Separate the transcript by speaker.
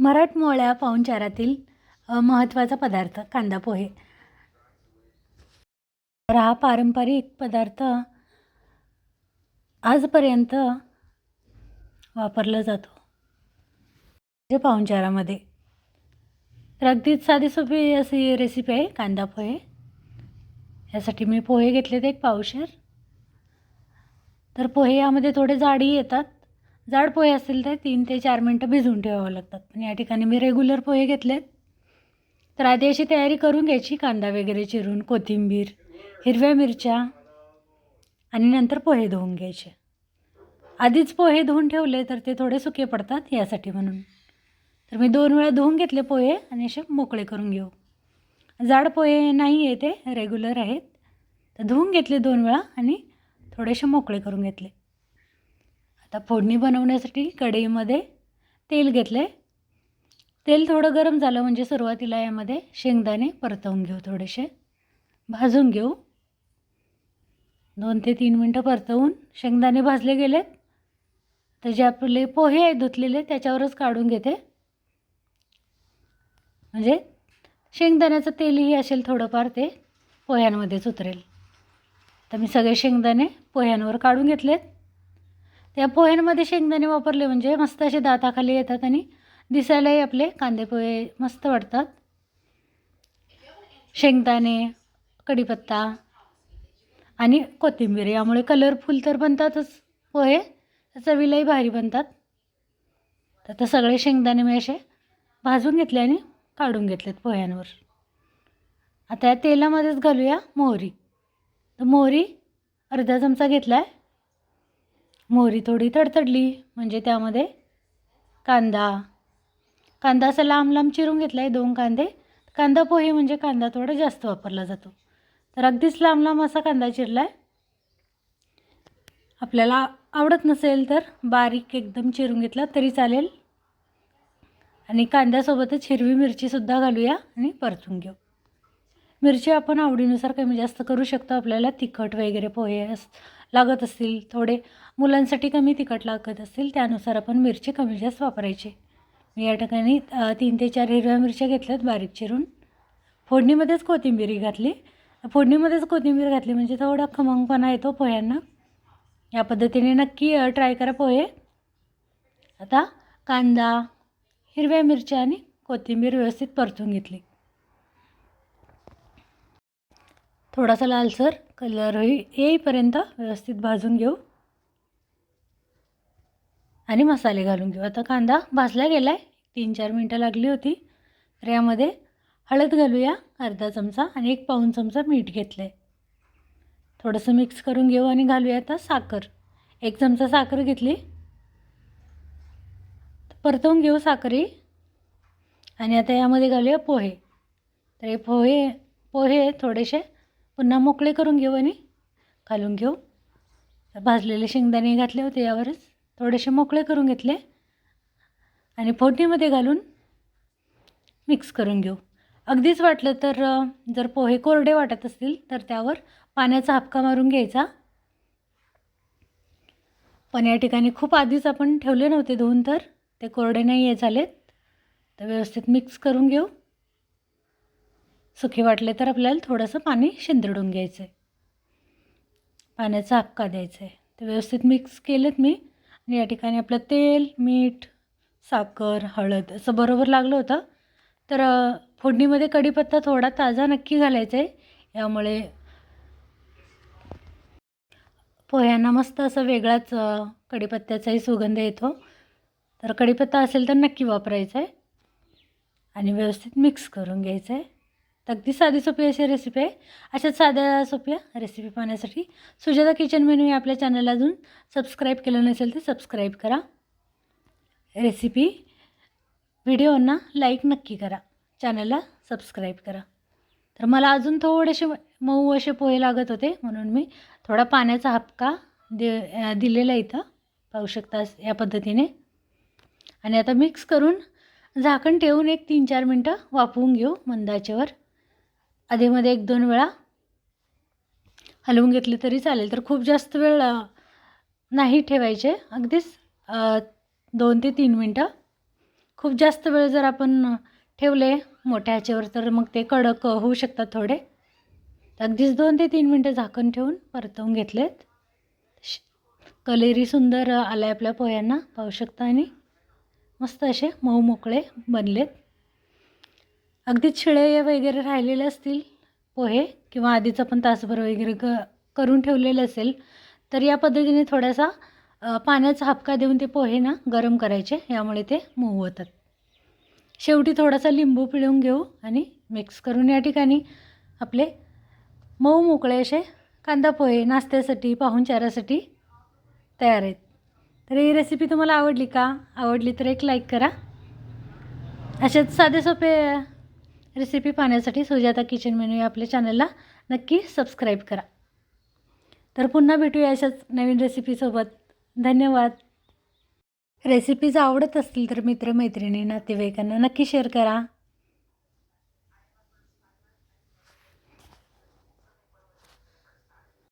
Speaker 1: मराठमोळ्या पाहुणचारातील महत्त्वाचा पदार्थ कांदा पोहे. तर हा पारंपरिक पदार्थ आजपर्यंत वापरला जातो. म्हणजे पाहुणचारामध्ये. तर अगदीच साधी सोपी अशी रेसिपी आहे कांदा पोहे. यासाठी मी पोहे घेतले ते एक पावशेर. तर पोहे यामध्ये थोडे जाडी येतात. जाड पोहे असतील तर तीन ते चार मिनटं भिजवून ठेवावं लागतात. पण या ठिकाणी मी रेग्युलर पोहे घेतलेत. तर आधी अशी तयारी करून घ्यायची कांदा वगैरे चिरून कोथिंबीर हिरव्या मिरच्या आणि नंतर पोहे धुवून घ्यायचे. आधीच पोहे धुवून ठेवले तर ते थोडे सुके पडतात यासाठी म्हणून. तर मी दोन वेळा धुवून घेतले पोहे आणि असे मोकळे करून घेऊ. जाड पोहे नाही आहे ते रेग्युलर आहेत. तर धुवून घेतले दोन वेळा आणि थोडेसे मोकळे करून घेतले. आता फोडणी बनवण्यासाठी कढईमध्ये तेल घेतले तेल थोडं गरम झालं म्हणजे सुरुवातीला यामध्ये शेंगदाणे परतवून घेऊ थोडेसे. भाजून घेऊ. दोन ते तीन मिनटं परतवून शेंगदाणे भाजले गेलेत. तर जे आपले पोहे आहेत धुतलेले त्याच्यावरच काढून घेते. म्हणजे शेंगदाण्याचं तेलही असेल थोडंफार ते पोह्यांमध्येच उतरेल. तर मी सगळे शेंगदाणे पोह्यांवर काढून घेतलेत. त्या पोह्यांमध्ये शेंगदाणे वापरले म्हणजे मस्त असे दाताखाली येतात आणि दिसायलाही आपले कांदे पोहे मस्त वाटतात शेंगदाणे कढीपत्ता आणि कोथिंबीर यामुळे कलरफुल तर बनतातच पोहे चवीलाही भारी बनतात. तर आता सगळे शेंगदाणे मी असे भाजून घेतले आणि काढून घेतलेत पोह्यांवर. आता या तेलामध्येच घालूया मोहरी. तर मोहरी अर्धा चमचा घेतला आहे मोहरी थोडी तडतडली. म्हणजे त्यामध्ये कांदा. कांदा असा लांब लांब चिरून घेतला आहे दोन कांदे. कांदा पोहे म्हणजे कांदा थोडा जास्त वापरला जातो. तर अगदीच लांब लांब असा कांदा चिरला आहे आपल्याला आवडत नसेल तर बारीक एकदम चिरून घेतला तरी चालेल. आणि कांद्यासोबतच हिरवी मिरचीसुद्धा घालूया आणि परतून घेऊ. मिरची आपण आवडीनुसार कमी जास्त करू शकतो. आपल्याला तिखट वगैरे पोहे अस लागत असतील थोडे मुलांसाठी कमी तिखट लागत असतील त्यानुसार आपण मिरची कमी जास्त वापरायची. मी या ठिकाणी तीन ते चार हिरव्या मिरच्या घेतल्यात बारीक चिरून. फोडणीमध्येच कोथिंबीर घातली. फोडणीमध्येच कोथिंबीर घातली म्हणजे थोडा खमंगपणा येतो पोह्यांना. या पद्धतीने नक्की ट्राय करा पोहे. आता कांदा हिरव्या मिरच्या आणि कोथिंबीर व्यवस्थित परतून घेतली. थोडासा लालसर कलर होई येईपर्यंत व्यवस्थित भाजून घेऊ. आणि मसाले घालून घेऊ. आता कांदा भाजला गेला आहे तीन चार मिनटं लागली होती. तर यामध्ये हळद घालूया अर्धा चमचा आणि एक पाऊण चमचा मीठ घेतलं आहे थोडंसं मिक्स करून घेऊ आणि घालूया आता साखर. एक चमचा साखर घेतली. परतवून घेऊ साखरी आणि आता यामध्ये घालूया पोहे. तर हे पोहे पोहे थोडेसे पुन्हा मोकळे करून घेऊ आणि घालून घेऊ. भाजलेले शेंगदाणे घातले होते यावरच. थोडेसे मोकळे करून घेतले. आणि फोडणीमध्ये घालून मिक्स करून घेऊ. अगदीच वाटलं तर जर पोहे कोरडे वाटत असतील तर त्यावर पाण्याचा हापका मारून घ्यायचा. पण या ठिकाणी खूप आधीच आपण ठेवले नव्हते धुवून तर. ते कोरडे नाही आहे झालेत. तर व्यवस्थित मिक्स करून घेऊ. सुखे वाटले तर आपल्याला थोडंसं पाणी शिंदडून घ्यायचं आहे पाण्याचा हक्का द्यायचा आहे ते व्यवस्थित मिक्स केलेत मी. आणि या ठिकाणी आपलं तेल मीठ साखर हळद असं बरोबर लागलं होतं. तर फोडणीमध्ये कढीपत्ता थोडा ताजा नक्की घालायचा आहे यामुळे पोह्यांना मस्त असं वेगळाच कढीपत्त्याचाही सुगंध येतो. तर कढीपत्ता असेल तर नक्की वापरायचा आहे आणि व्यवस्थित मिक्स करून घ्यायचं आहे अगदी साधी सोपी अशी रेसिपी आहे. अशाच साध्या सोप्या रेसिपी पाहण्यासाठी सुजाता किचन मेनू या आपल्या चॅनलला अजून सबस्क्राईब केलं नसेल तर सबस्क्राईब करा. रेसिपी व्हिडिओंना लाईक नक्की करा. चॅनलला सबस्क्राईब करा. तर मला अजून थोडेसे मऊ असे पोहे लागत होते म्हणून मी थोडा पाण्याचा हपका दे दिलेला इथं. पाहू शकता या पद्धतीने. आणि आता मिक्स करून झाकण ठेवून एक तीन चार मिनटं वाफवून घेऊ मंदाचेवर आधीमध्ये एक दोन वेळा हलवून घेतली तरी चालेल. तर खूप जास्त वेळ नाही ठेवायचे. अगदीच दोन ते तीन मिनटं. खूप जास्त वेळ जर आपण ठेवले मोठ्या ह्याच्यावर तर मग ते कडक होऊ शकतात थोडे. अगदीच दोन ते तीन मिनटं झाकण ठेवून परतवून घेतलेत. कलेरी सुंदर आला आहे आपल्या पोह्यांना पाहू शकता आणि मस्त असे मऊ मोकळे बनलेत. अगदीच शिळे वगैरे राहिलेले असतील पोहे किंवा आधीच आपण तासभर वगैरे क करून ठेवलेलं असेल तर या पद्धतीने थोडासा पाण्याचा हापका देऊन ते पोहे ना गरम करायचे यामुळे ते मऊ होतात शेवटी थोडासा लिंबू पिळून घेऊ आणि मिक्स करून या ठिकाणी आपले मऊ मोकळे असे कांदा पोहे नाश्त्यासाठी पाहुणचारासाठी तयार आहेत. तर ही रेसिपी तुम्हाला आवडली का? आवडली तर एक लाईक करा. असेच साधे सोपे रेसिपी पाहण्यासाठी सुजाता किचन मेनू या आपल्या चॅनलला नक्की सबस्क्राईब करा. तर पुन्हा भेटूया अशाच नवीन रेसिपीसोबत धन्यवाद. रेसिपीज आवडत असतील तर मित्रमैत्रिणी नातेवाईकांना नक्की शेअर करा.